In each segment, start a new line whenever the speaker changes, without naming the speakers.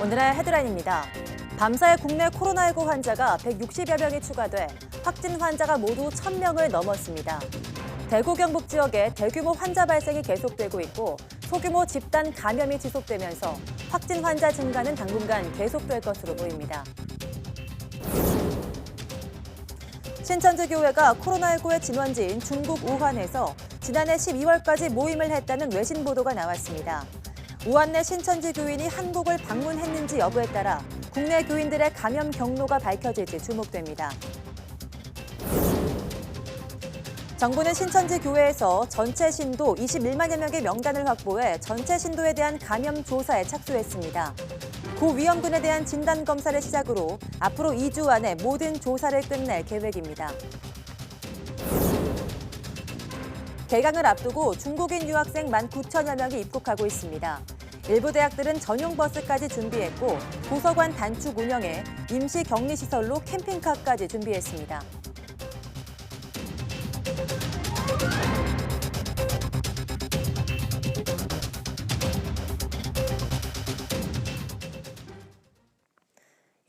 오늘의 헤드라인입니다. 밤사이 국내 코로나19 환자가 160여 명이 추가돼 확진 환자가 모두 1000명을 넘었습니다. 대구 경북 지역에 대규모 환자 발생이 계속되고 있고 소규모 집단 감염이 지속되면서 확진 환자 증가는 당분간 계속될 것으로 보입니다. 신천지 교회가 코로나19의 진원지인 중국 우한에서 지난해 12월까지 모임을 했다는 외신 보도가 나왔습니다. 우한 내 신천지 교인이 한국을 방문했는지 여부에 따라 국내 교인들의 감염 경로가 밝혀질지 주목됩니다. 정부는 신천지 교회에서 전체 신도 21만여 명의 명단을 확보해 전체 신도에 대한 감염 조사에 착수했습니다. 고위험군에 대한 진단 검사를 시작으로 앞으로 2주 안에 모든 조사를 끝낼 계획입니다. 개강을 앞두고 중국인 유학생 1만 9천여 명이 입국하고 있습니다. 일부 대학들은 전용 버스까지 준비했고 도서관 단축 운영에 임시 격리 시설로 캠핑카까지 준비했습니다.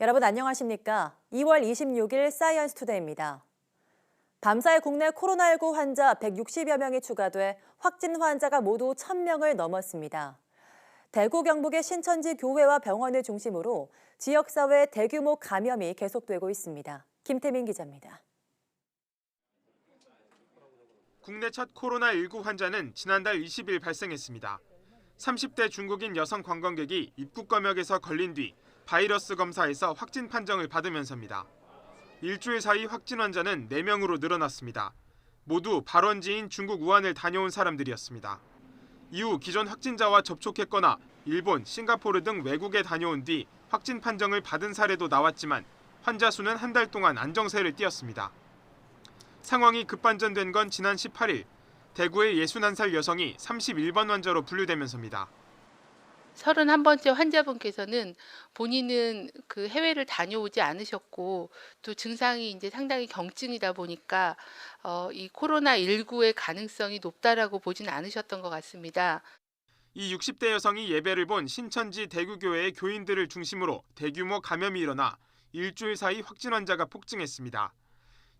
여러분 안녕하십니까? 2월 26일 사이언스 투데이입니다. 밤사이 국내 코로나19 환자 160여 명이 추가돼 확진 환자가 모두 1000명을 넘었습니다. 대구 경북의 신천지 교회와 병원을 중심으로 지역사회 대규모 감염이 계속되고 있습니다. 김태민 기자입니다.
국내 첫 코로나19 환자는 지난달 20일 발생했습니다. 30대 중국인 여성 관광객이 입국 검역에서 걸린 뒤 바이러스 검사에서 확진 판정을 받으면서입니다. 일주일 사이 확진 환자는 4명으로 늘어났습니다. 모두 발원지인 중국 우한을 다녀온 사람들이었습니다. 이후 기존 확진자와 접촉했거나 일본, 싱가포르 등 외국에 다녀온 뒤 확진 판정을 받은 사례도 나왔지만 환자 수는 한 달 동안 안정세를 띄었습니다. 상황이 급반전된 건 지난 18일 대구의 61살 여성이 31번 환자로 분류되면서입니다.
31번째 환자분께서는 본인은 그 해외를 다녀오지 않으셨고 또 증상이 이제 상당히 경증이다 보니까 어, 이 코로나 19의 가능성이 높다라고 보지는 않으셨던 것 같습니다.
이 60대 여성이 예배를 본 신천지 대구교회의 교인들을 중심으로 대규모 감염이 일어나 일주일 사이 확진 환자가 폭증했습니다.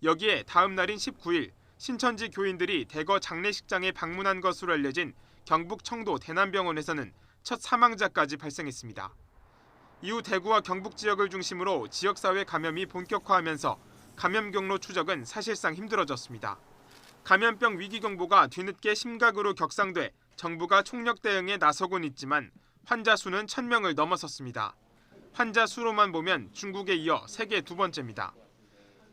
여기에 다음 날인 19일 신천지 교인들이 대거 장례식장에 방문한 것으로 알려진 경북 청도 대남병원에서는 첫 사망자까지 발생했습니다. 이후 대구와 경북 지역을 중심으로 지역사회 감염이 본격화하면서 감염 경로 추적은 사실상 힘들어졌습니다. 감염병 위기 경보가 뒤늦게 심각으로 격상돼 정부가 총력 대응에 나서곤 있지만 환자 수는 1000명을 넘어섰습니다. 환자 수로만 보면 중국에 이어 세계 두 번째입니다.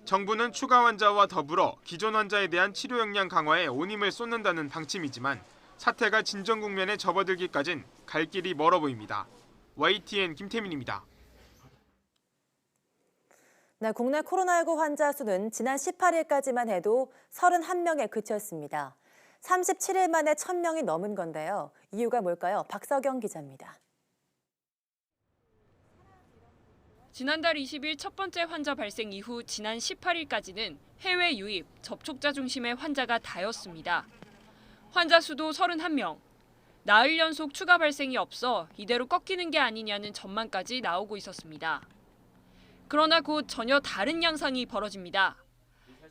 정부는 추가 환자와 더불어 기존 환자에 대한 치료 역량 강화에 온 힘을 쏟는다는 방침이지만 사태가 진정 국면에 접어들기까진 갈 길이 멀어 보입니다. YTN 김태민입니다.
네, 국내 코로나19 환자 수는 지난 18일까지만 해도 31명에 그쳤습니다. 37일 만에 1000명이 넘은 건데요. 이유가 뭘까요? 박서경 기자입니다.
지난달 20일 첫 번째 환자 발생 이후 지난 18일까지는 해외 유입, 접촉자 중심의 환자가 다였습니다. 환자 수도 31명. 나흘 연속 추가 발생이 없어 이대로 꺾이는 게 아니냐는 전망까지 나오고 있었습니다. 그러나 곧 전혀 다른 양상이 벌어집니다.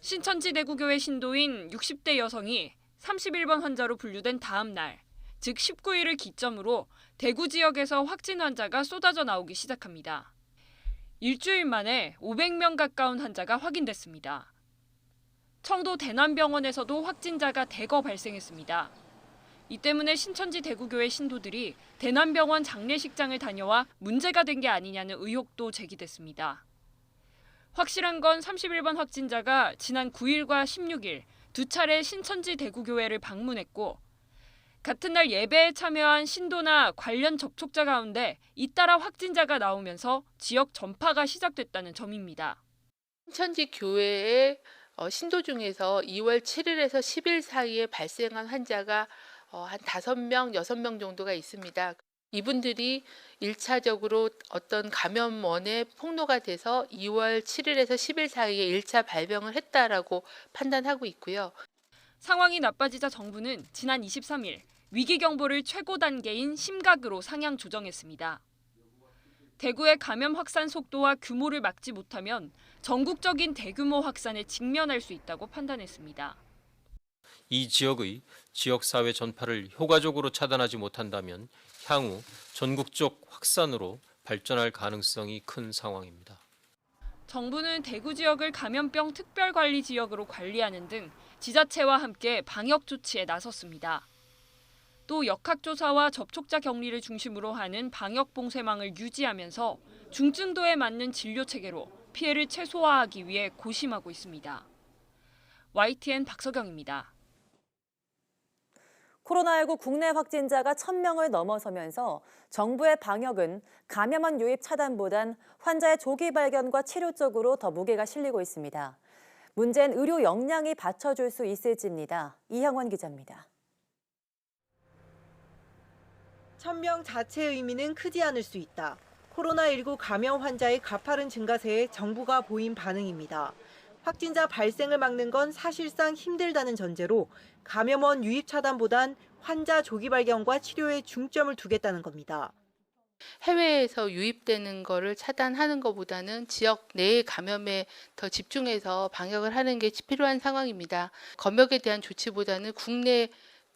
신천지 대구교회 신도인 60대 여성이 31번 환자로 분류된 다음 날, 즉 19일을 기점으로 대구 지역에서 확진 환자가 쏟아져 나오기 시작합니다. 일주일 만에 500명 가까운 환자가 확인됐습니다. 청도 대남병원에서도 확진자가 대거 발생했습니다. 이 때문에 신천지 대구교회 신도들이 대남병원 장례식장을 다녀와 문제가 된 게 아니냐는 의혹도 제기됐습니다. 확실한 건 31번 확진자가 지난 9일과 16일 두 차례 신천지 대구교회를 방문했고 같은 날 예배에 참여한 신도나 관련 접촉자 가운데 잇따라 확진자가 나오면서 지역 전파가 시작됐다는 점입니다.
신천지 교회의 어, 신도 중에서 2월 7일에서 10일 사이에 발생한 환자가 어, 한 5명, 6명 정도가 있습니다. 이분들이 1차적으로 어떤 감염원에 폭로가 돼서 2월 7일에서 10일 사이에 1차 발병을 했다라고 판단하고 있고요.
상황이 나빠지자 정부는 지난 23일 위기 경보를 최고 단계인 심각으로 상향 조정했습니다. 대구의 감염 확산 속도와 규모를 막지 못하면 전국적인 대규모 확산에 직면할 수 있다고 판단했습니다.
이 지역의 지역사회 전파를 효과적으로 차단하지 못한다면 향후 전국적 확산으로 발전할 가능성이 큰 상황입니다.
정부는 대구 지역을 감염병 특별관리 지역으로 관리하는 등 지자체와 함께 방역 조치에 나섰습니다. 또 역학조사와 접촉자 격리를 중심으로 하는 방역 봉쇄망을 유지하면서 중증도에 맞는 진료 체계로 피해를 최소화하기 위해 고심하고 있습니다. YTN 박서경입니다.
코로나19 국내 확진자가 1000명을 넘어서면서 정부의 방역은 감염원 유입 차단보단 환자의 조기 발견과 치료 쪽으로 더 무게가 실리고 있습니다. 문제는 의료 역량이 받쳐줄 수 있을지입니다. 이향원 기자입니다.
천명 자체의 의미는 크지 않을 수 있다. 코로나19 감염 환자의 가파른 증가세에 정부가 보인 반응입니다. 확진자 발생을 막는 건 사실상 힘들다는 전제로 감염원 유입 차단보단 환자 조기 발견과 치료에 중점을 두겠다는 겁니다.
해외에서 유입되는 거를 차단하는 것보다는 지역 내의 감염에 더 집중해서 방역을 하는 게 필요한 상황입니다. 검역에 대한 조치보다는 국내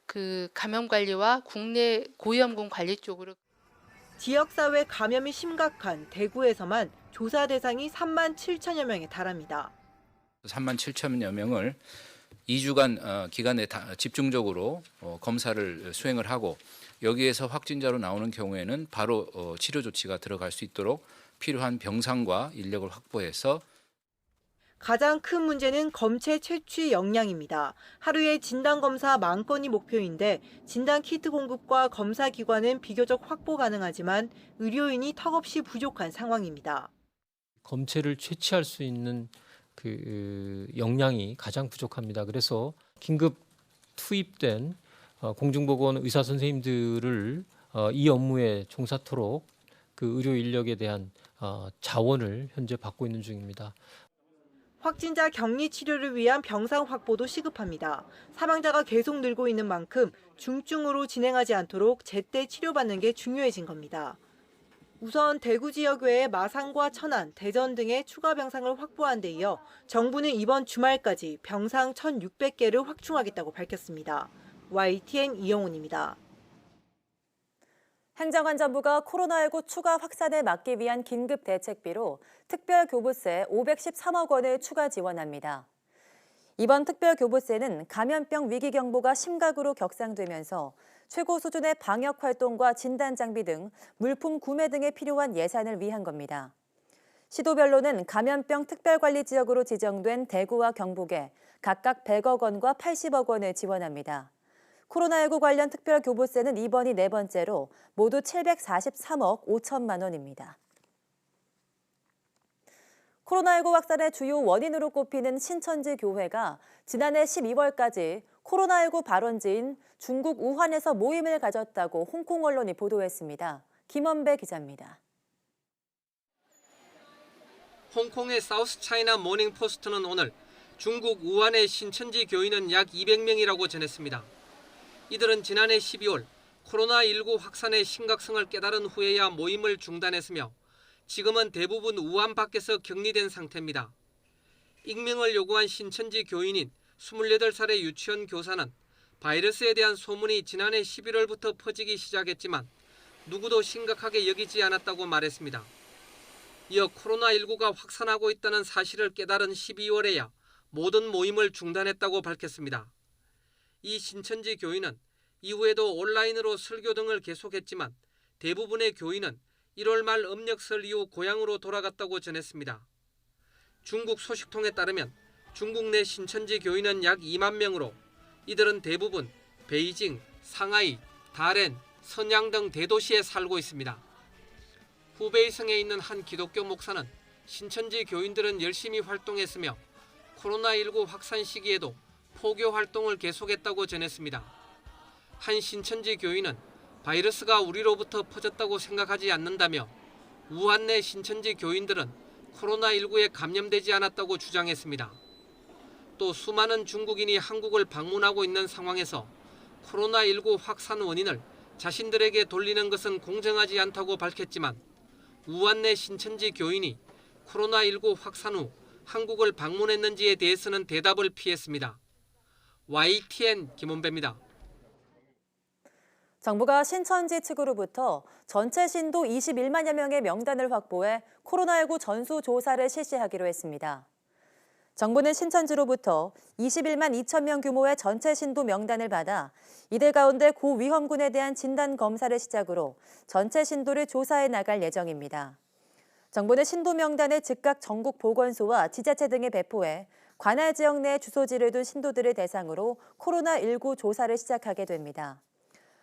그 감염 관리와 국내 고위험군 관리 쪽으로
지역사회 감염이 심각한 대구에서만 조사 대상이 3만 7천여 명에 달합니다.
3만 7천여 명을 2주간 어, 기간에 다 집중적으로 어, 검사를 수행을 하고 여기에서 확진자로 나오는 경우에는 바로 어, 치료 조치가 들어갈 수 있도록 필요한 병상과 인력을 확보해서
가장 큰 문제는 검체 채취 역량입니다. 하루에 진단검사 만 건이 목표인데 진단 키트 공급과 검사 기관은 비교적 확보 가능하지만 의료인이 턱없이 부족한 상황입니다.
검체를 채취할 수 있는 그 역량이 가장 부족합니다. 그래서 긴급 투입된 어, 공중보건 의사 선생님들을 어, 이 업무에 종사토록 그 의료 인력에 대한 어, 자원을 현재 받고 있는 중입니다.
확진자 격리 치료를 위한 병상 확보도 시급합니다. 사망자가 계속 늘고 있는 만큼 중증으로 진행하지 않도록 제때 치료받는 게 중요해진 겁니다. 우선 대구 지역 외에 마산과 천안, 대전 등의 추가 병상을 확보한 데 이어 정부는 이번 주말까지 병상 1,600개를 확충하겠다고 밝혔습니다. YTN 이영훈입니다.
행정안전부가 코로나19 추가 확산을 막기 위한 긴급 대책비로 특별교부세 513억 원을 추가 지원합니다. 이번 특별교부세는 감염병 위기 경보가 심각으로 격상되면서 최고 수준의 방역 활동과 진단 장비 등 물품 구매 등에 필요한 예산을 위한 겁니다. 시도별로는 감염병 특별관리 지역으로 지정된 대구와 경북에 각각 100억 원과 80억 원을 지원합니다. 코로나19 관련 특별교부세는 이번이 네 번째로 모두 743억 5천만 원입니다. 코로나19 확산의 주요 원인으로 꼽히는 신천지 교회가 지난해 12월까지 코로나19 발원지인 중국 우한에서 모임을 가졌다고 홍콩 언론이 보도했습니다. 김원배 기자입니다.
홍콩의 사우스 차이나 모닝 포스트는 오늘 중국 우한의 신천지 교인은 약 200명이라고 전했습니다. 이들은 지난해 12월 코로나19 확산의 심각성을 깨달은 후에야 모임을 중단했으며 지금은 대부분 우한 밖에서 격리된 상태입니다. 익명을 요구한 신천지 교인인 28살의 유치원 교사는 바이러스에 대한 소문이 지난해 11월부터 퍼지기 시작했지만 누구도 심각하게 여기지 않았다고 말했습니다. 이어 코로나19가 확산하고 있다는 사실을 깨달은 12월에야 모든 모임을 중단했다고 밝혔습니다. 이 신천지 교인은 이후에도 온라인으로 설교 등을 계속했지만 대부분의 교인은 1월 말 음력설 이후 고향으로 돌아갔다고 전했습니다. 중국 소식통에 따르면 중국 내 신천지 교인은 약 2만 명으로 이들은 대부분 베이징, 상하이, 다렌, 선양 등 대도시에 살고 있습니다. 후베이성에 있는 한 기독교 목사는 신천지 교인들은 열심히 활동했으며 코로나19 확산 시기에도 포교 활동을 계속했다고 전했습니다. 한 신천지 교인은 바이러스가 우리로부터 퍼졌다고 생각하지 않는다며 우한 내 신천지 교인들은 코로나19에 감염되지 않았다고 주장했습니다. 또 수많은 중국인이 한국을 방문하고 있는 상황에서 코로나19 확산 원인을 자신들에게 돌리는 것은 공정하지 않다고 밝혔지만 우한 내 신천지 교인이 코로나19 확산 후 한국을 방문했는지에 대해서는 대답을 피했습니다. YTN 김원배입니다.
정부가 신천지 측으로부터 전체 신도 21만여 명의 명단을 확보해 코로나19 전수 조사를 실시하기로 했습니다. 정부는 신천지로부터 21만 2천 명 규모의 전체 신도 명단을 받아 이들 가운데 고위험군에 대한 진단 검사를 시작으로 전체 신도를 조사해 나갈 예정입니다. 정부는 신도 명단을 즉각 전국 보건소와 지자체 등에 배포해 관할 지역 내 주소지를 둔 신도들을 대상으로 코로나19 조사를 시작하게 됩니다.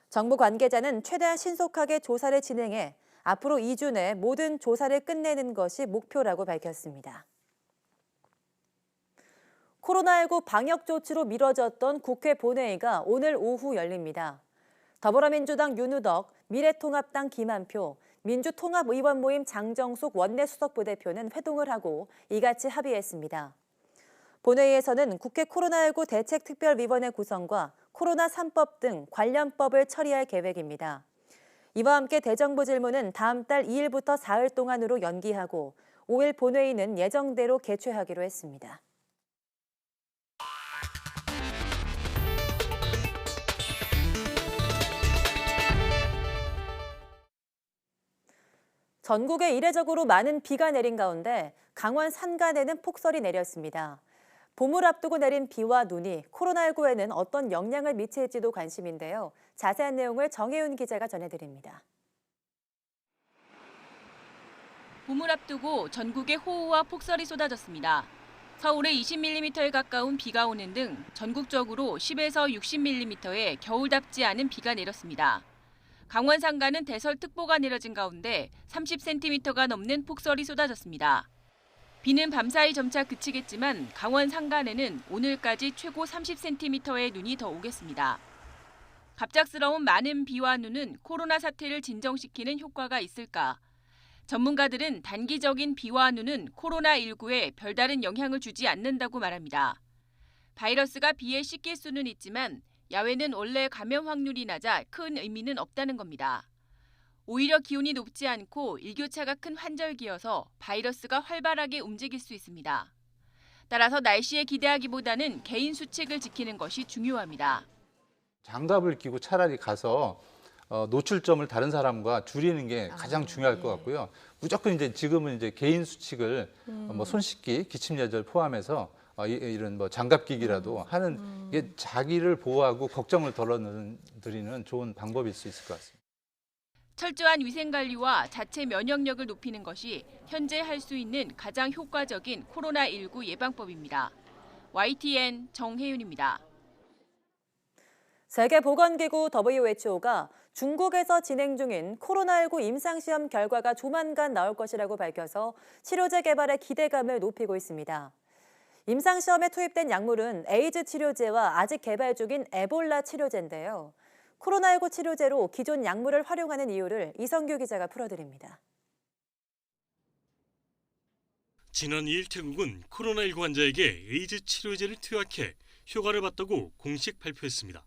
정부 관계자는 최대한 신속하게 조사를 진행해 앞으로 2주 내 모든 조사를 끝내는 것이 목표라고 밝혔습니다. 코로나19 방역 조치로 미뤄졌던 국회 본회의가 오늘 오후 열립니다. 더불어민주당 윤우덕, 미래통합당 김한표, 민주통합의원 모임 장정숙 원내수석 부대표는 회동을 하고 이같이 합의했습니다. 본회의에서는 국회 코로나19 대책특별위원회 구성과 코로나 3법 등 관련법을 처리할 계획입니다. 이와 함께 대정부 질문은 다음 달 2일부터 4일 동안으로 연기하고 5일 본회의는 예정대로 개최하기로 했습니다. 전국에 이례적으로 많은 비가 내린 가운데 강원 산간에는 폭설이 내렸습니다. 봄을 앞두고 내린 비와 눈이 코로나19에는 어떤 영향을 미칠지도 관심인데요. 자세한 내용을 정혜윤 기자가 전해드립니다.
봄을 앞두고 전국에 호우와 폭설이 쏟아졌습니다. 서울에 20mm에 가까운 비가 오는 등 전국적으로 10에서 60mm의 겨울답지 않은 비가 내렸습니다. 강원 산간은 대설특보가 내려진 가운데 30cm가 넘는 폭설이 쏟아졌습니다. 비는 밤사이 점차 그치겠지만 강원 산간에는 오늘까지 최고 30cm의 눈이 더 오겠습니다. 갑작스러운 많은 비와 눈은 코로나 사태를 진정시키는 효과가 있을까? 전문가들은 단기적인 비와 눈은 코로나19에 별다른 영향을 주지 않는다고 말합니다. 바이러스가 비에 씻길 수는 있지만 야외는 원래 감염 확률이 낮아 큰 의미는 없다는 겁니다. 오히려 기온이 높지 않고 일교차가 큰 환절기여서 바이러스가 활발하게 움직일 수 있습니다. 따라서 날씨에 기대하기보다는 개인 수칙을 지키는 것이 중요합니다.
장갑을 끼고 차라리 가서 어, 노출점을 다른 사람과 줄이는 게 가장 중요할 것 같고요. 무조건 이제 지금은 이제 개인 수칙을 어, 뭐손 씻기, 기침 예절 포함해서 어, 이, 이런 뭐 장갑 끼기라도 하는 이게 자기를 보호하고 걱정을 덜어드리는 좋은 방법일 수 있을 것 같습니다.
철저한 위생 관리와 자체 면역력을 높이는 것이 현재 할 수 있는 가장 효과적인 코로나19 예방법입니다. YTN 정혜윤입니다.
세계보건기구 WHO가 중국에서 진행 중인 코로나19 임상시험 결과가 조만간 나올 것이라고 밝혀서 치료제 개발에 기대감을 높이고 있습니다. 임상시험에 투입된 약물은 에이즈 치료제와 아직 개발 중인 에볼라 치료제인데요. 코로나19 치료제로 기존 약물을 활용하는 이유를 이성규 기자가 풀어드립니다.
지난 2일 태국은 코로나19 환자에게 에이즈 치료제를 투약해 효과를 봤다고 공식 발표했습니다.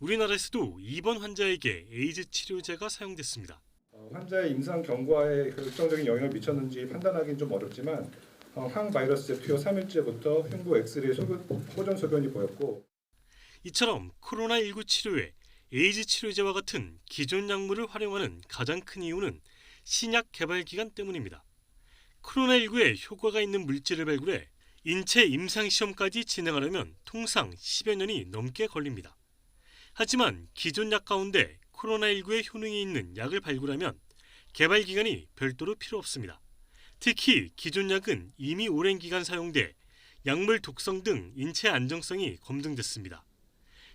우리나라에서도 이번 환자에게 에이즈 치료제가 사용됐습니다.
어, 환자의 임상 경과에 결정적인 영향을 미쳤는지 판단하기는 좀 어렵지만 어, 항바이러스 투여 3일째부터 흉부 엑스레이 호전 소변이 보였고
이처럼 코로나19 치료에 에이즈 치료제와 같은 기존 약물을 활용하는 가장 큰 이유는 신약 개발 기간 때문입니다. 코로나19에 효과가 있는 물질을 발굴해 인체 임상 시험까지 진행하려면 통상 10여 년이 넘게 걸립니다. 하지만 기존 약 가운데 코로나19에 효능이 있는 약을 발굴하면 개발 기간이 별도로 필요 없습니다. 특히 기존 약은 이미 오랜 기간 사용돼 약물 독성 등 인체 안정성이 검증됐습니다.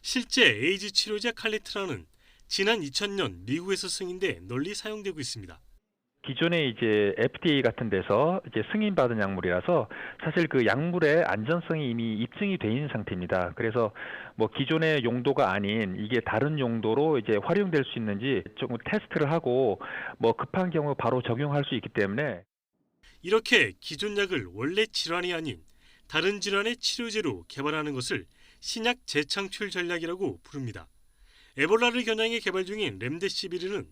실제 에이즈 치료제 칼리트라는 지난 2000년 미국에서 승인돼 널리 사용되고 있습니다.
기존에 이제 FDA 같은 데서 이제 승인받은 약물이라서 사실 그 약물의 안전성이 이미 입증이 돼 있는 상태입니다. 그래서 뭐 기존의 용도가 아닌 이게 다른 용도로 이제 활용될 수 있는지 조금 테스트를 하고 뭐 급한 경우 바로 적용할 수 있기 때문에
이렇게 기존 약을 원래 질환이 아닌 다른 질환의 치료제로 개발하는 것을 신약 재창출 전략이라고 부릅니다. 에볼라를 겨냥해 개발 중인 렘데시비르는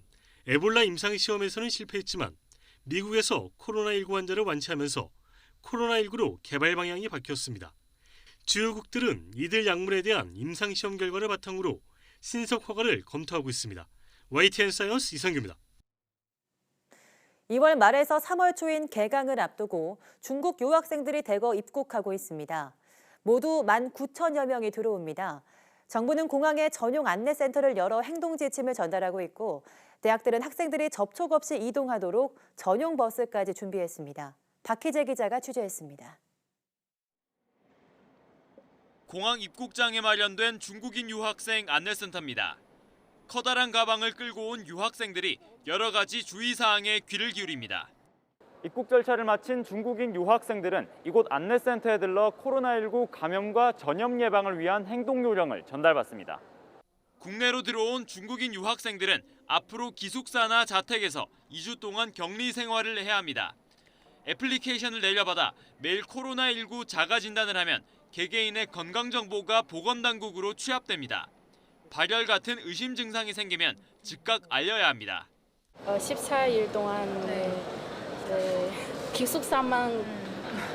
에볼라 임상 시험에서는 실패했지만 미국에서 코로나19 환자를 완치하면서 코로나19로 개발 방향이 바뀌었습니다. 주요국들은 이들 약물에 대한 임상 시험 결과를 바탕으로 신속 허가를 검토하고 있습니다. YTN 사이언스 이성규입니다.
2월 말에서 3월 초인 개강을 앞두고 중국 유학생들이 대거 입국하고 있습니다. 모두 19,000여 명이 들어옵니다. 정부는 공항에 전용 안내센터를 열어 행동 지침을 전달하고 있고 대학들은 학생들이 접촉 없이 이동하도록 전용 버스까지 준비했습니다. 박희재 기자가 취재했습니다.
공항 입국장에 마련된 중국인 유학생 안내센터입니다. 커다란 가방을 끌고 온 유학생들이 여러 가지 주의사항에 귀를 기울입니다.
입국 절차를 마친 중국인 유학생들은 이곳 안내센터에 들러 코로나19 감염과 전염 예방을 위한 행동 요령을 전달받습니다.
국내로 들어온 중국인 유학생들은 앞으로 기숙사나 자택에서 2주 동안 격리 생활을 해야 합니다. 애플리케이션을 내려받아 매일 코로나19 자가 진단을 하면 개개인의 건강 정보가 보건당국으로 취합됩니다. 발열 같은 의심 증상이 생기면 즉각 알려야 합니다.
어, 14일 동안 네. 네, 기숙사만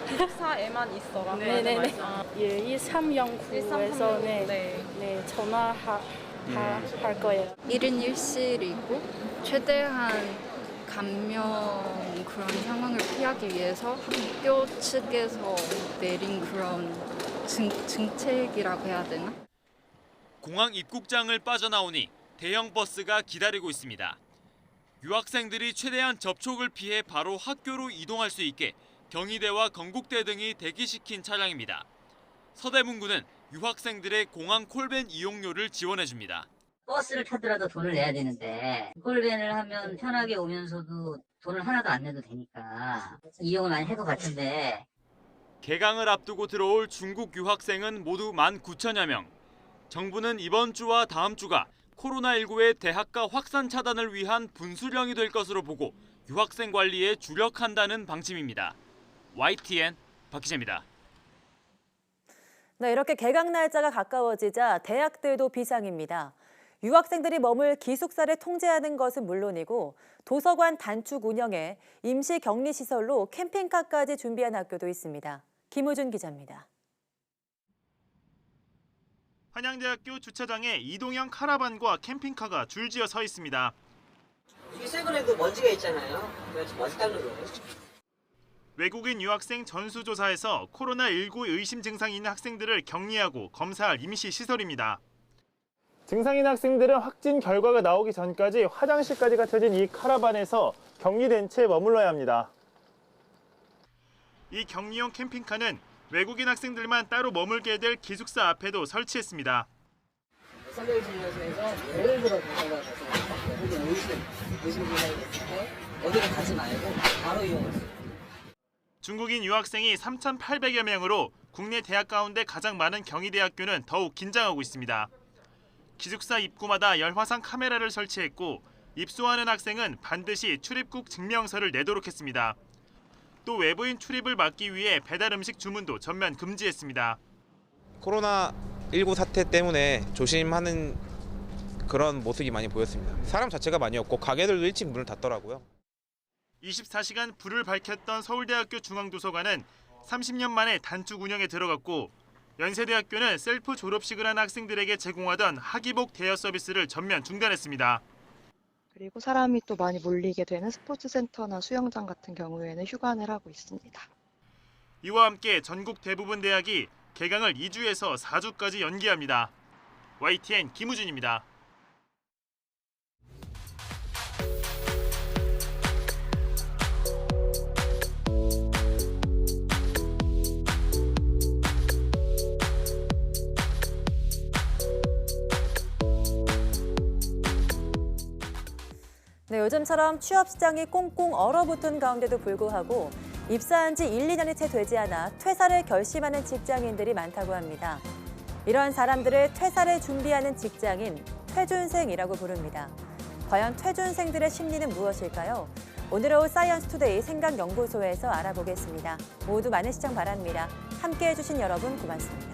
기숙사에만 있어라.
네네네. 예, 1309에서 네,
네.
네, 전화할 할 거예요.
1인 1실이고 최대한 감염 그런 상황을 피하기 위해서 학교 측에서 내린 그런 증, 증책이라고 해야 되나?
공항 입국장을 빠져나오니 대형 버스가 기다리고 있습니다. 유학생들이 최대한 접촉을 피해 바로 학교로 이동할 수 있게 경희대와 건국대 등이 대기시킨 차량입니다. 서대문구는 유학생들의 공항 콜밴 이용료를 지원해 줍니다.
버스를 타더라도 돈을 내야 되는데 콜밴을 하면 편하게 오면서도 돈을 하나도 안 내도 되니까 이용을 많이 할 것 같은데
개강을 앞두고 들어올 중국 유학생은 모두 19,000여 명. 정부는 이번 주와 다음 주가 코로나19의 대학가 확산 차단을 위한 분수령이 될 것으로 보고 유학생 관리에 주력한다는 방침입니다. YTN 박기재입니다.
네, 이렇게 개강 날짜가 가까워지자 대학들도 비상입니다. 유학생들이 머물 기숙사를 통제하는 것은 물론이고 도서관 단축 운영에 임시 격리 시설로 캠핑카까지 준비한 학교도 있습니다. 김우준 기자입니다.
한양대학교 주차장에 이동형 카라반과 캠핑카가 줄지어 서 있습니다.
최근에도 먼지가 있잖아요. 그래서 먼지 거예요.
외국인 유학생 전수조사에서 코로나19 의심 증상이 있는 학생들을 격리하고 검사할 임시 시설입니다.
증상인 학생들은 확진 결과가 나오기 전까지 화장실까지 갖춰진 이 카라반에서 격리된 채 머물러야 합니다.
이 격리용 캠핑카는 외국인 학생들만 따로 머물게 될 기숙사 앞에도 설치했습니다. 중국인 유학생이 3,800여 명으로 국내 대학 가운데 가장 많은 경희대학교는 더욱 긴장하고 있습니다. 기숙사 입구마다 열화상 카메라를 설치했고 입소하는 학생은 반드시 출입국 증명서를 내도록 했습니다. 또 외부인 출입을 막기 위해 배달 음식 주문도 전면 금지했습니다.
코로나 19 사태 때문에 조심하는 그런 모습이 많이 보였습니다. 사람 자체가 많이 없고 가게들도 일찍 문을 닫더라고요.
24시간 불을 밝혔던 서울대학교 중앙도서관은 30년 만에 단축 운영에 들어갔고 연세대학교는 셀프 졸업식을 한 학생들에게 제공하던 학위복 대여 서비스를 전면 중단했습니다.
그리고 사람이 또 많이 몰리게 되는 스포츠 센터나 수영장 같은 경우에는 휴관을 하고 있습니다.
이와 함께 전국 대부분 대학이 개강을 2주에서 4주까지 연기합니다. YTN 김우준입니다.
네, 요즘처럼 취업 시장이 꽁꽁 얼어붙은 가운데도 불구하고 입사한 지 1, 2년이 채 되지 않아 퇴사를 결심하는 직장인들이 많다고 합니다. 이러한 사람들을 퇴사를 준비하는 직장인 퇴준생이라고 부릅니다. 과연 퇴준생들의 심리는 무엇일까요? 오늘 오후 사이언스 투데이 생각연구소에서 알아보겠습니다. 모두 많은 시청 바랍니다. 함께해 주신 여러분 고맙습니다.